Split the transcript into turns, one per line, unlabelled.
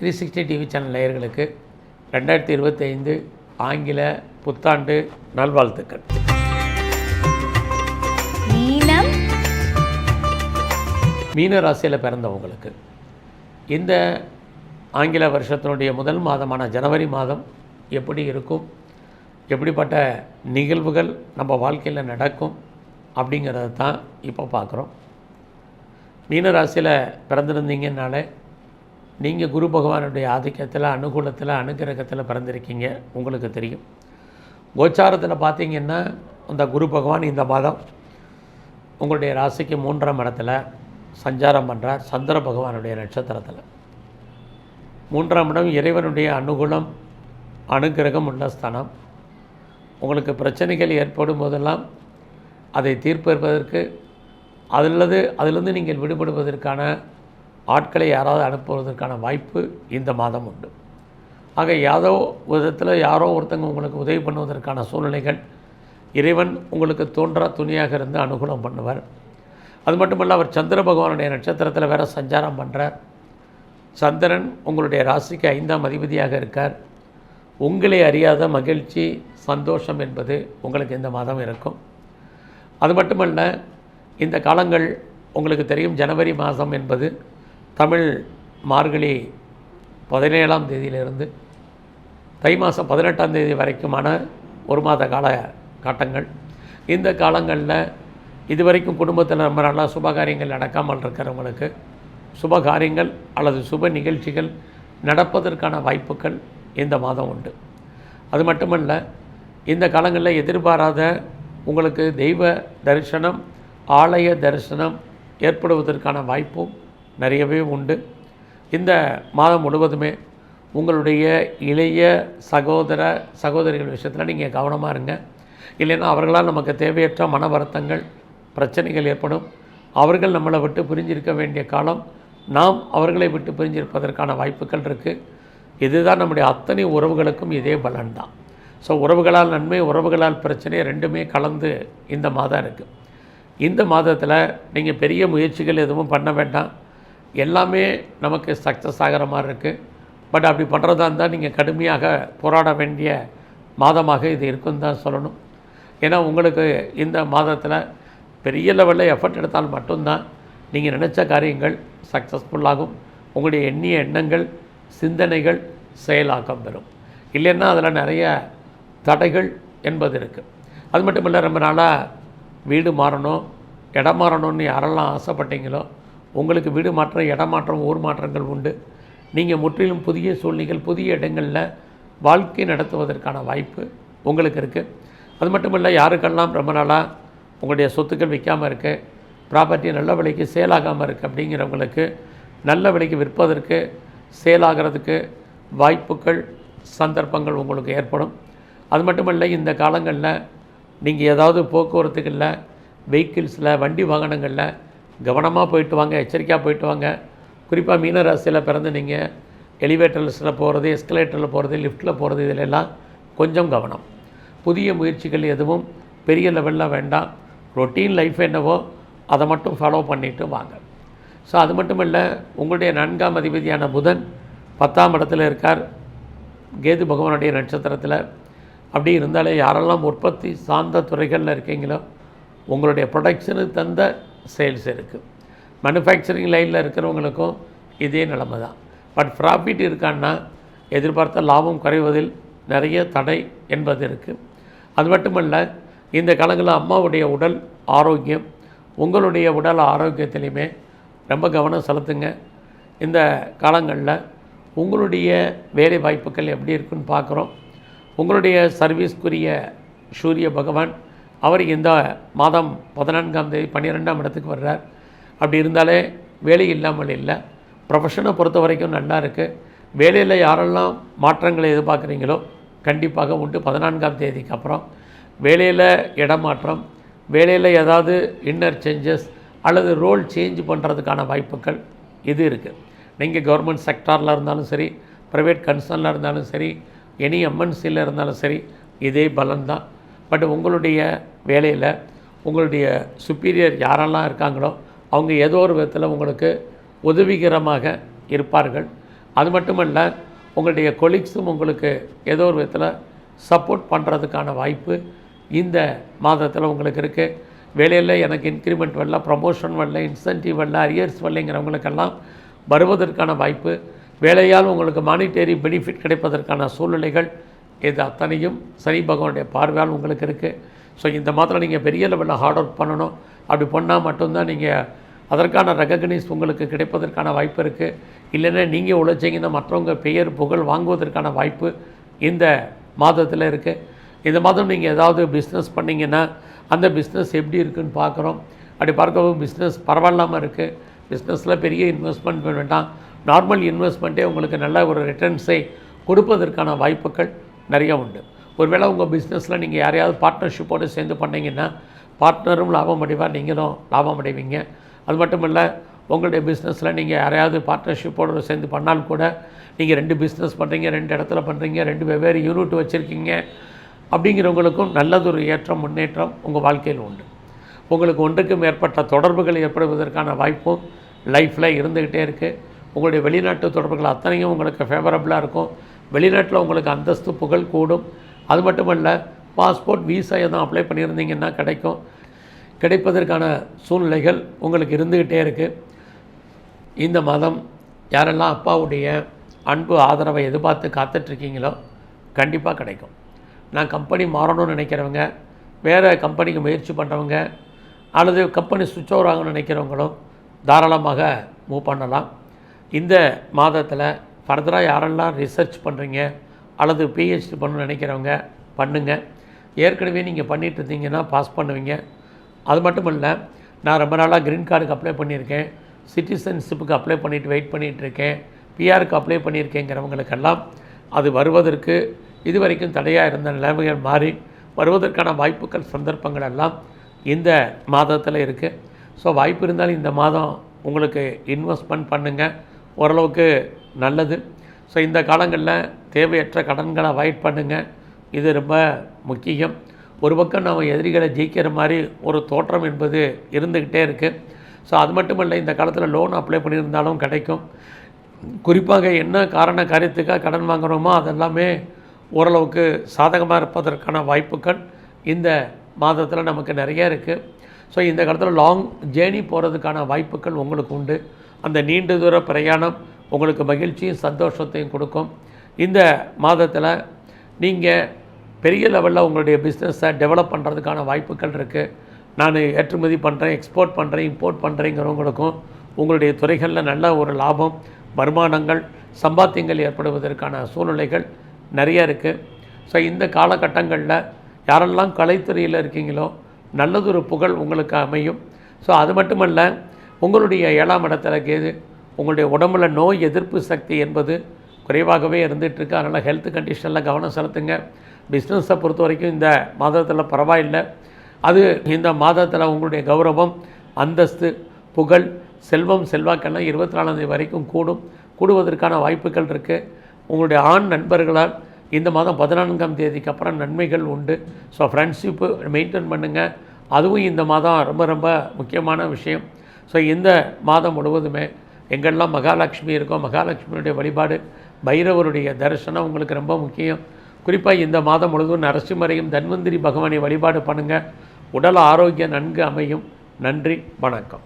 Three sixty TV channel நேயர்களுக்கு ரெண்டாயிரத்தி இருபத்தைந்து ஆங்கில புத்தாண்டு நல்வாழ்த்துக்கள்.
மீனம்.
மீன ராசியில் பிறந்தவங்களுக்கு இந்த ஆங்கில வருஷத்தினுடைய முதல் மாதமான ஜனவரி மாதம் எப்படி இருக்கும்? எப்படிப்பட்ட நிகழ்வுகள் நம்ம வாழ்க்கையில் நடக்கும்? அப்படிங்கிறத தான் இப்போ பார்க்குறோம். மீன ராசியில் பிறந்திருந்தீங்கன்னாலே நீங்கள் குரு பகவானுடைய ஆதிக்கத்தில் அனுகூலத்தில் அனுகிரகத்தில் பிறந்திருக்கீங்க. உங்களுக்கு தெரியும். கோச்சாரத்தில் பார்த்தீங்கன்னா அந்த குரு பகவான் இந்த மாதம் உங்களுடைய ராசிக்கு மூன்றாம் இடத்துல சஞ்சாரம் பண்ணுறார் சந்திர பகவானுடைய நட்சத்திரத்தில். மூன்றாம் இடம் இறைவனுடைய அனுகூலம் அனுகிரகம் உள்ள ஸ்தானம். உங்களுக்கு பிரச்சனைகள் ஏற்படும் போதெல்லாம் அதை தீர்ப்பதற்கு அதில்லது அதிலிருந்து நீங்கள் விடுபடுவதற்கான ஆட்களை யாராவது அனுப்புவதற்கான வாய்ப்பு இந்த மாதம் உண்டு. ஆக யாதோ விதத்தில் யாரோ ஒருத்தங்க உங்களுக்கு உதவி பண்ணுவதற்கான சூழ்நிலைகள் இறைவன் உங்களுக்கு தோன்றா துணியாக இருந்து அனுகூலம் பண்ணுவார். அது மட்டுமல்ல அவர் சந்திர பகவானுடைய நட்சத்திரத்தில் வேற சஞ்சாரம் பண்ணுறார் சந்திரன் உங்களுடைய ராசிக்கு ஐந்தாம் அதிபதியாக இருக்கார். உங்களை அறியாத மகிழ்ச்சி சந்தோஷம் என்பது உங்களுக்கு இந்த மாதம் இருக்கும். அது மட்டுமல்ல இந்த காலங்கள் உங்களுக்கு தெரியும் ஜனவரி மாதம் என்பது தமிழ் மார்கழி பதினேழாம் தேதியிலிருந்து தை மாதம் பதினெட்டாம் தேதி வரைக்குமான ஒரு மாத கால காட்டங்கள். இந்த காலங்களில் இதுவரைக்கும் குடும்பத்தில் ரொம்ப நல்லா சுபகாரியங்கள் நடக்காமல் இருக்கிறவங்களுக்கு சுபகாரியங்கள் அல்லது சுப நிகழ்ச்சிகள் நடப்பதற்கான வாய்ப்புகள் இந்த மாதம் உண்டு. அது மட்டுமல்ல இந்த காலங்களில் எதிர்பாராத உங்களுக்கு தெய்வ தரிசனம் ஆலய தரிசனம் ஏற்படுவதற்கான வாய்ப்பும் நிறையவே உண்டு. இந்த மாதம் முழுவதுமே உங்களுடைய இளைய சகோதர சகோதரிகள் விஷயத்தில் நீங்கள் கவனமாக இருங்க. இல்லைன்னா அவர்களால் நமக்கு தேவையற்ற மன வருத்தங்கள் பிரச்சனைகள் ஏற்படும். அவர்கள் நம்மளை விட்டு பிரிஞ்சிருக்க வேண்டிய காலம் நாம் அவர்களை விட்டு பிரிஞ்சிருப்பதற்கான வாய்ப்புகள் இருக்குது இதுதான் நம்முடைய அத்தனை உறவுகளுக்கும் இதே பலன் தான் ஸோ உறவுகளால் நன்மை உறவுகளால் பிரச்சனை ரெண்டுமே கலந்து இந்த மாதம் இருக்குது இந்த மாதத்தில் நீங்கள் பெரிய முயற்சிகள் எதுவும் பண்ண வேண்டாம். எல்லாமே நமக்கு சக்ஸஸ் ஆகிற மாதிரி இருக்குது பட் அப்படி பண்ணுறதா இருந்தால் நீங்கள் கடுமையாக போராட வேண்டிய மாதமாக இது இருக்குன்னு தான் சொல்லணும். ஏன்னா உங்களுக்கு இந்த மாதத்தில் பெரிய லெவலில் எஃபர்ட் எடுத்தால் மட்டும்தான் நீங்கள் நினச்ச காரியங்கள் சக்ஸஸ்ஃபுல்லாகும் உங்களுடைய எண்ணிய எண்ணங்கள் சிந்தனைகள் செயலாக்கம் பெறும். இல்லைன்னா அதில் நிறைய தடைகள் என்பது இருக்குது அது மட்டும் இல்லை ரொம்ப நாளாக வீடு மாறணும் இடம் மாறணும்னு யாரெல்லாம் ஆசைப்பட்டீங்களோ உங்களுக்கு வீடு மாற்றம் இடமாற்றம் ஊர் மாற்றங்கள் உண்டு. நீங்கள் முற்றிலும் புதிய சூழ்நிலைகள் புதிய இடங்களில் வாழ்க்கை நடத்துவதற்கான வாய்ப்பு உங்களுக்கு இருக்குது அது மட்டும் இல்லை யாருக்கெல்லாம் ரொம்ப நாளாக உங்களுடைய சொத்துக்கள் விற்காமல் இருக்குது ப்ராப்பர்ட்டி நல்ல விலைக்கு சேலாகாமல் இருக்குது அப்படிங்கிறவங்களுக்கு நல்ல விலைக்கு விற்பதற்கு சேல் ஆகிறதுக்கு வாய்ப்புகள் சந்தர்ப்பங்கள் உங்களுக்கு ஏற்படும். அது மட்டும் இல்லை இந்த காலங்களில் நீங்கள் ஏதாவது போக்குவரத்துகளில் வெஹிக்கிள்ஸில் வண்டி வாகனங்களில் கவனமாக போயிட்டு வாங்க எச்சரிக்கையாக போயிட்டு வாங்க. குறிப்பாக மீனராசியில் பிறந்து நீங்கள் எலிவேட்டர்ஸில் போகிறது எஸ்கலேட்டரில் போகிறது லிஃப்ட்டில் போகிறது இதிலெல்லாம் கொஞ்சம் கவனம். புதிய முயற்சிகள் எதுவும் பெரிய லெவலில் வேண்டாம். ரொட்டீன் லைஃப் என்னவோ அதை மட்டும் ஃபாலோ பண்ணிட்டு வாங்க. ஸோ அது மட்டும் இல்லை உங்களுடைய நான்காம் அதிபதியான புதன் பத்தாம் இடத்துல இருக்கார். கேது பகவானுடைய நட்சத்திரத்தில். அப்படி இருந்தாலே யாரெல்லாம் உற்பத்தி சார்ந்த துறைகளில் இருக்கீங்களோ உங்களுடைய ப்ரொடக்ஷனுக்கு தந்த சேல்ஸ் இருக்குது மேனுஃபேக்சரிங் லைனில் இருக்கிறவங்களுக்கும் இதே நிலைமை தான். பட் ப்ராஃபிட் இருக்கான்னா எதிர்பார்த்த லாபம் குறைவதில் நிறைய தடை என்பது இருக்குது அது மட்டுமல்ல இந்த காலங்களில் அம்மாவுடைய உடல் ஆரோக்கியம் உங்களுடைய உடல் ஆரோக்கியத்திலையுமே ரொம்ப கவனம் செலுத்துங்க. இந்த காலங்களில் உங்களுடைய வேலை வாய்ப்புகள் எப்படி இருக்குன்னு பார்க்குறோம். உங்களுடைய சர்வீஸ்க்குரிய சூரிய பகவான் அவர் இந்த மாதம் பதினான்காம் தேதி பன்னிரெண்டாம் இடத்துக்கு வர்றார். அப்படி இருந்தாலே வேலை இல்லாமல் இல்லை. ப்ரொஃபஷனை பொறுத்த வரைக்கும் நல்லா இருக்குது வேலையில் யாரெல்லாம் மாற்றங்களை எதிர்பார்க்குறீங்களோ கண்டிப்பாக உண்டு. பதினான்காம் தேதிக்கு அப்புறம் வேலையில் இடமாற்றம் வேலையில் ஏதாவது இன்னர் சேஞ்சஸ் அல்லது ரோல் சேஞ்ச் பண்ணுறதுக்கான வாய்ப்புகள் இது இருக்குது நீங்கள் கவர்மெண்ட் செக்டாரில் இருந்தாலும் சரி ப்ரைவேட் கன்சர்னில் இருந்தாலும் சரி எனி எம்என்சியில் இருந்தாலும் சரி இதே பலன் தான். பட் உங்களுடைய வேலையில் உங்களுடைய சுப்பீரியர் யாரெல்லாம் இருக்காங்களோ அவங்க ஏதோ ஒரு விதத்தில் உங்களுக்கு உதவிகரமாக இருப்பார்கள். அது மட்டுமல்ல உங்களுடைய கொலீக்ஸும் உங்களுக்கு ஏதோ ஒரு விதத்தில் சப்போர்ட் பண்ணுறதுக்கான வாய்ப்பு இந்த மாதத்தில் உங்களுக்கு இருக்குது வேலையில் எனக்கு இன்க்ரிமெண்ட் வரல ப்ரமோஷன் வரல இன்சென்டிவ் வரல அரியர்ஸ் வரலைங்கிறவங்களுக்கெல்லாம் வருவதற்கான வாய்ப்பு. வேலையால் உங்களுக்கு மானிட்டரி பெனிஃபிட் கிடைப்பதற்கான சூழ்நிலைகள் இது அத்தனையும் சனி பகவானுடைய பார்வையால் உங்களுக்கு இருக்குது ஸோ இந்த மாதத்தில் நீங்கள் பெரிய லெவலில் ஹார்ட் ஒர்க் பண்ணணும். அப்படி பண்ணால் மட்டும்தான் நீங்கள் அதற்கான ரெகக்னைஸ் உங்களுக்கு கிடைப்பதற்கான வாய்ப்பு இருக்குது இல்லைன்னா நீங்கள் உழைச்சிங்கன்னா மற்றவங்க பெயர் புகழ் வாங்குவதற்கான வாய்ப்பு இந்த மாதத்தில் இருக்குது இந்த மாதம் நீங்கள் ஏதாவது பிஸ்னஸ் பண்ணிங்கன்னா அந்த பிஸ்னஸ் எப்படி இருக்குன்னு பார்க்குறோம். அப்படி பார்க்கவும் பிஸ்னஸ் பரவாயில்லாமல் இருக்குது பிஸ்னஸில் பெரிய இன்வெஸ்ட்மெண்ட் வேண்டாம். நார்மல் இன்வெஸ்ட்மெண்ட்டே உங்களுக்கு நல்ல ஒரு ரிட்டர்ன்ஸை கொடுப்பதற்கான வாய்ப்புகள். நிறைய உண்டு. ஒருவேளை உங்கள் பிஸ்னஸில் நீங்கள் யாரையாவது பார்ட்னர்ஷிப்போடு சேர்ந்து பண்ணீங்கன்னா பார்ட்னரும் லாபம் அடைவார் நீங்களும் லாபம் அடைவீங்க. அது மட்டும் இல்லை உங்களுடைய பிஸ்னஸில் நீங்கள் யாரையாவது பார்ட்னர்ஷிப்போடு சேர்ந்து பண்ணாலும் கூட நீங்கள் ரெண்டு பிஸ்னஸ் பண்ணுறீங்க ரெண்டு இடத்துல பண்ணுறீங்க ரெண்டு வெவ்வேறு யூனிட் வச்சுருக்கீங்க அப்படிங்கிறவங்களுக்கும் நல்லதொரு ஏற்றம் முன்னேற்றம் உங்கள் வாழ்க்கையில் உண்டு. உங்களுக்கு ஒன்றுக்கு மேற்பட்ட தொடர்புகள் ஏற்படுவதற்கான வாய்ப்பும் லைஃப்பில் இருந்துக்கிட்டே இருக்குது உங்களுடைய வெளிநாட்டு தொடர்புகள் அத்தனையும் உங்களுக்கு ஃபேவரபுளாக இருக்கும். வெளிநாட்டில் உங்களுக்கு அந்தஸ்து புகழ் கூடும். அது மட்டுமல்ல பாஸ்போர்ட் விசா எதுவும் அப்ளை பண்ணியிருந்தீங்கன்னா கிடைக்கும். கிடைப்பதற்கான சூழ்நிலைகள் உங்களுக்கு இருந்துக்கிட்டே இருக்குது இந்த மாதம் யாரெல்லாம் அப்பாவுடைய அன்பு ஆதரவை எதிர்பார்த்து காத்துட்ருக்கீங்களோ கண்டிப்பாக கிடைக்கும். நான் கம்பெனி மாறணும்னு நினைக்கிறவங்க வேறு கம்பெனிக்கு முயற்சி பண்ணுறவங்க அல்லது கம்பெனி சுவிட்ச் ஓவர் ஆகணும்னு நினைக்கிறவங்களும் தாராளமாக மூவ் பண்ணலாம். இந்த மாதத்தில் ஃபர்தராக யாரெல்லாம் ரிசர்ச் பண்ணுறீங்க அல்லது பிஹெச்டி பண்ணணும்னு நினைக்கிறவங்க பண்ணுங்கள் ஏற்கனவே நீங்கள் பண்ணிட்டு இருந்தீங்கன்னா பாஸ் பண்ணுவீங்க. அது மட்டும் இல்லை நான் ரொம்ப நாளாக க்ரீன் கார்டுக்கு அப்ளை பண்ணியிருக்கேன். சிட்டிசன்ஷிப்புக்கு அப்ளை பண்ணிவிட்டு வெயிட் பண்ணிகிட்ருக்கேன் பிஆருக்கு அப்ளை பண்ணியிருக்கேங்கிறவங்களுக்கெல்லாம் அது வருவதற்கு இதுவரைக்கும் தடையாக இருந்த நிலைமைகள் மாறி வருவதற்கான வாய்ப்புகள் சந்தர்ப்பங்கள் எல்லாம் இந்த மாதத்தில் இருக்குது ஸோ வாய்ப்பு இருந்தாலும் இந்த மாதம் உங்களுக்கு இன்வெஸ்ட்மெண்ட் பண்ணுங்கள் ஓரளவுக்கு நல்லது. ஸோ இந்த காலங்களில் தேவையற்ற கடன்களை அவாய்ட் பண்ணுங்கள் இது ரொம்ப முக்கியம். ஒரு பக்கம் நம்ம எதிரிகளை ஜெயிக்கிற மாதிரி ஒரு தோற்றம் என்பது இருந்துக்கிட்டே இருக்குது ஸோ அது மட்டும் இல்லை இந்த காலத்தில் லோன் அப்ளை பண்ணியிருந்தாலும் கிடைக்கும். குறிப்பாக என்ன காரண காரியத்துக்காக கடன் வாங்குகிறோமோ அதெல்லாமே ஓரளவுக்கு சாதகமாக இருப்பதற்கான வாய்ப்புகள் இந்த மாதத்தில் நமக்கு நிறைய இருக்குது ஸோ இந்த காலத்தில் லாங் ஜேர்னி போகிறதுக்கான வாய்ப்புகள் உங்களுக்கு உண்டு. அந்த நீண்ட தூர பிரயாணம் உங்களுக்கு மகிழ்ச்சியும் சந்தோஷத்தையும் கொடுக்கும். இந்த மாதத்தில் நீங்கள் பெரிய லெவலில் உங்களுடைய பிஸ்னஸை டெவலப் பண்ணுறதுக்கான வாய்ப்புகள் இருக்குது நான் ஏற்றுமதி பண்ணுறேன் எக்ஸ்போர்ட் பண்ணுறேன் இம்போர்ட் பண்ணுறேங்கிறவங்களுக்கும் உங்களுடைய துறைகளில் நல்ல ஒரு லாபம் வருமானங்கள் சம்பாத்தியங்கள் ஏற்படுவதற்கான சூழ்நிலைகள் நிறைய இருக்குது ஸோ இந்த காலகட்டங்களில் யாரெல்லாம் கலைத்துறையில் இருக்கீங்களோ நல்லதொரு புகழ் உங்களுக்கு அமையும். ஸோ அது மட்டுமல்ல உங்களுடைய ஏழாம் இடத்துல கேது உங்களுடைய உடம்புல நோய் எதிர்ப்பு சக்தி என்பது குறைவாகவே இருந்துகிட்ருக்கு அதனால் ஹெல்த் கண்டிஷனில் கவனம் செலுத்துங்க. பிஸ்னஸை பொறுத்த வரைக்கும் இந்த மாதத்தில் பரவாயில்லை. அது இந்த மாதத்தில் உங்களுடைய கௌரவம் அந்தஸ்து புகழ் செல்வம் செல்வாக்கெல்லாம் இருபத்தி நாலாந்தேதி வரைக்கும் கூடும். கூடுவதற்கான வாய்ப்புகள் இருக்குது உங்களுடைய ஆண் நண்பர்களால் இந்த மாதம் பதினான்காம் தேதிக்கு அப்புறம் நன்மைகள் உண்டு. ஸோ ஃப்ரெண்ட்ஷிப்பு மெயின்டைன் பண்ணுங்கள் அதுவும் இந்த மாதம் ரொம்ப ரொம்ப முக்கியமான விஷயம். ஸோ இந்த மாதம் முழுவதுமே எங்கெல்லாம் மகாலட்சுமி இருக்கோ மகாலட்சுமியுடைய வழிபாடு பைரவருடைய தரிசனம் உங்களுக்கு ரொம்ப முக்கியம். குறிப்பாக இந்த மாதம் முழுவதும் நரசிம்மரையும் தன்வந்திரி பகவானை வழிபாடு பண்ணுங்கள் உடல் ஆரோக்கியம் நன்கு அமையும். நன்றி வணக்கம்.